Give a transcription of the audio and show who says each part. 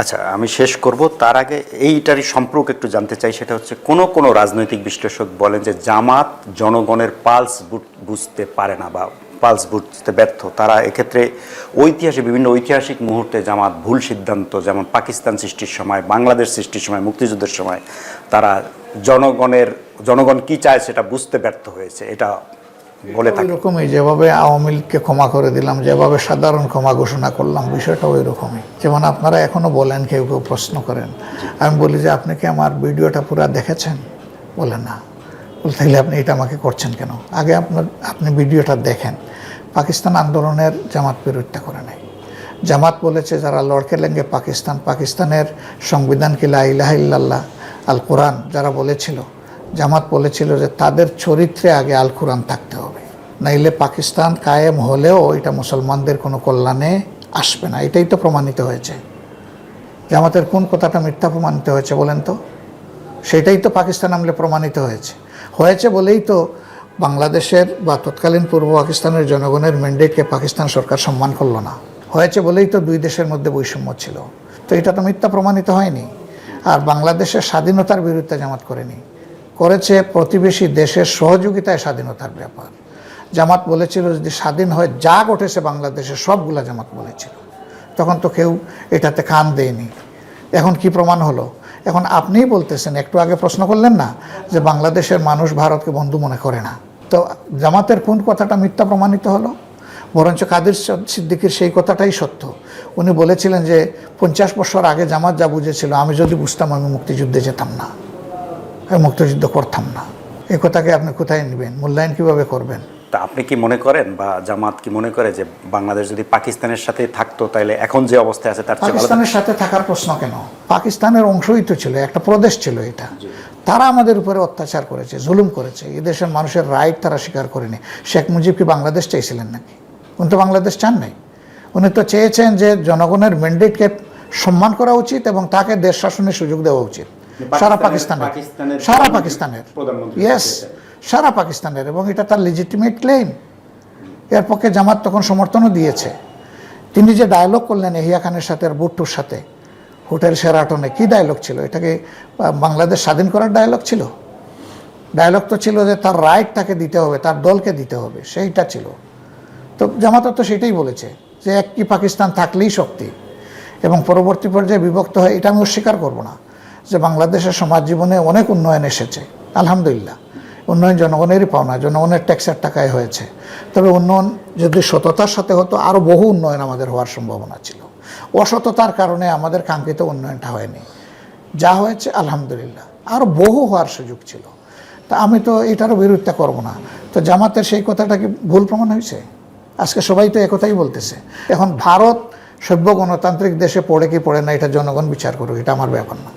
Speaker 1: আচ্ছা আমি শেষ করব। তার আগে এইটারই সম্পর্ক একটু জানতে চাই, সেটা হচ্ছে কোন কোন রাজনৈতিক বিশ্লেষক বলেন যে জামাত জনগণের পালস বুঝতে পারে না বা পালস বুঝতে ব্যর্থ। তারা এক্ষেত্রে ঐতিহাসিক, বিভিন্ন ঐতিহাসিক মুহূর্তে জামাত ভুল সিদ্ধান্ত, যেমন পাকিস্তান সৃষ্টির সময়, বাংলাদেশ সৃষ্টির সময়, মুক্তিযুদ্ধের সময়, তারা জনগণের, জনগণ কি চায় সেটা বুঝতে ব্যর্থ হয়েছে। এটা বলে থাকে।
Speaker 2: ওইরকমই, যেভাবে আওয়ামী লীগকে ক্ষমা করে দিলাম, যেভাবে সাধারণ ক্ষমা ঘোষণা করলাম, বিষয়টা ওই রকমই যেমন আপনারা এখনও বলেন, কেউ কেউ প্রশ্ন করেন। আমি বলি যে, আপনি কি আমার ভিডিওটা পুরো দেখেছেন? বলে, না। বলে তাহলে আপনি এটা আমাকে করছেন কেন? আগে আপনার, আপনি ভিডিওটা দেখেন। পাকিস্তান আন্দোলনের জামাত বিরোধিতা করে নাই। জামাত বলেছে, যারা লড়কে লেঙ্গে পাকিস্তান, পাকিস্তানের সংবিধান কি লা ইলাহা ইল্লাল্লাহ? আল কোরআন যারা বলেছিল জামাত বলেছিল যে তাদের চরিত্রে আগে আল কোরআন থাকতে হবে। নাইলে পাকিস্তান কায়েম হলেও এটা মুসলমানদের কোনো কল্যাণে আসবে না। এটাই তো প্রমাণিত হয়েছে। জামাতের কোন কথাটা মিথ্যা প্রমাণিত হয়েছে বলেন তো? সেটাই তো পাকিস্তান আমলে প্রমাণিত হয়েছে। হয়েছে বলেই তো বাংলাদেশের বা তৎকালীন পূর্ব পাকিস্তানের জনগণের ম্যান্ডেটকে পাকিস্তান সরকার সম্মান করল না। হয়েছে বলেই তো দুই দেশের মধ্যে বৈষম্য ছিল। তো এটা তো মিথ্যা প্রমাণিত হয়নি। আর বাংলাদেশের স্বাধীনতার বিরুদ্ধে জামাত করেনি। করেছে প্রতিবেশী দেশের সহযোগিতায় স্বাধীনতার ব্যাপার। জামাত বলেছিল যদি স্বাধীন হয়ে যা ঘটেছে বাংলাদেশে, সবগুলা জামাত বলেছিল। তখন তো কেউ এটাতে কান দেয়নি। এখন কি প্রমাণ হলো? এখন আপনিই বলতেছেন, একটু আগে প্রশ্ন করলেন না যে বাংলাদেশের মানুষ ভারতকে বন্ধু মনে করে না। তো জামাতের কোন কথাটা মিথ্যা প্রমাণিত হলো? বরঞ্চ কাদের সিদ্দিকির সেই কথাটাই সত্য। উনি বলেছিলেন যে পঞ্চাশ বছর আগে জামাত যা বুঝেছিল, আমি যদি বুঝতাম আমি মুক্তিযুদ্ধে যেতাম না। আমি মুক্তিযুদ্ধ করতাম না। এই কথাকে আপনি কোথায় নেবেন? মূল্যায়ন কীভাবে করবেন?
Speaker 1: তা আপনি কি মনে করেন বা জামাত কি মনে করে যে বাংলাদেশ যদি পাকিস্তানের সাথে থাকতো তাহলে এখন যে অবস্থায় আছে তার
Speaker 2: পাকিস্তানের সাথে থাকার প্রশ্ন কেন? পাকিস্তানের অংশই তো ছিল একটা প্রদেশ ছিল এটা। তারা আমাদের উপরে অত্যাচার করেছে জুলুম করেছে। এই দেশের মানুষের রাইট তারা স্বীকার করেনি। শেখ মুজিব কি বাংলাদেশ চাইছিলেন নাকি? উনি তো বাংলাদেশ চান নাই। উনি তো চেয়েছেন যে জনগণের ম্যান্ডেটকে সম্মান করা উচিত এবং তাকে দেশ শাসনের সুযোগ দেওয়া উচিত। সারা পাকিস্তানের সারা পাকিস্তানের। ইয়েস সারা পাকিস্তানের এবং এটা তার লিজিটিমেট ক্লেম এর পক্ষে জামাত তখন সমর্থনও দিয়েছে। তিনি যে ডায়লগ করলেন এহিয়া খানের সাথে আর বুট্টুর সাথে হোটেল সেরাটনে কি ডায়লগ ছিল? এটাকে বাংলাদেশ স্বাধীন করার ডায়লগ ছিল? ডায়লগ তো ছিল যে তার রাইট তাকে দিতে হবে তার দলকে দিতে হবে সেইটা ছিল। তো জামাত তো সেটাই বলেছে যে এক কি পাকিস্তান থাকলেই শক্তি এবং পরবর্তী পর্যায়ে বিভক্ত হয় এটা আমি অস্বীকার করব না। যে বাংলাদেশের সমাজ জীবনে অনেক উন্নয়ন এসেছে, আলহামদুলিল্লাহ। উন্নয়ন জনগণেরই পাওনা, জনগণের ট্যাক্সের টাকায় হয়েছে। তবে উন্নয়ন যদি সততার সাথে হতো আরও বহু উন্নয়ন আমাদের হওয়ার সম্ভাবনা ছিল। অসততার কারণে আমাদের কাঙ্ক্ষিত উন্নয়নটা হয়নি। যা হয়েছে, আলহামদুলিল্লাহ। আরও বহু হওয়ার সুযোগ ছিল। তা আমি তো এটারও বিরোধিতা করব না। তো জামাতের সেই কথাটা কি ভুল প্রমাণ হয়েছে? আজকে সবাই তো একথাই বলতেছে। এখন ভারত সভ্য গণতান্ত্রিক দেশে পড়ে কি পড়ে না, এটা জনগণ বিচার করুক, এটা আমার ব্যাপার না।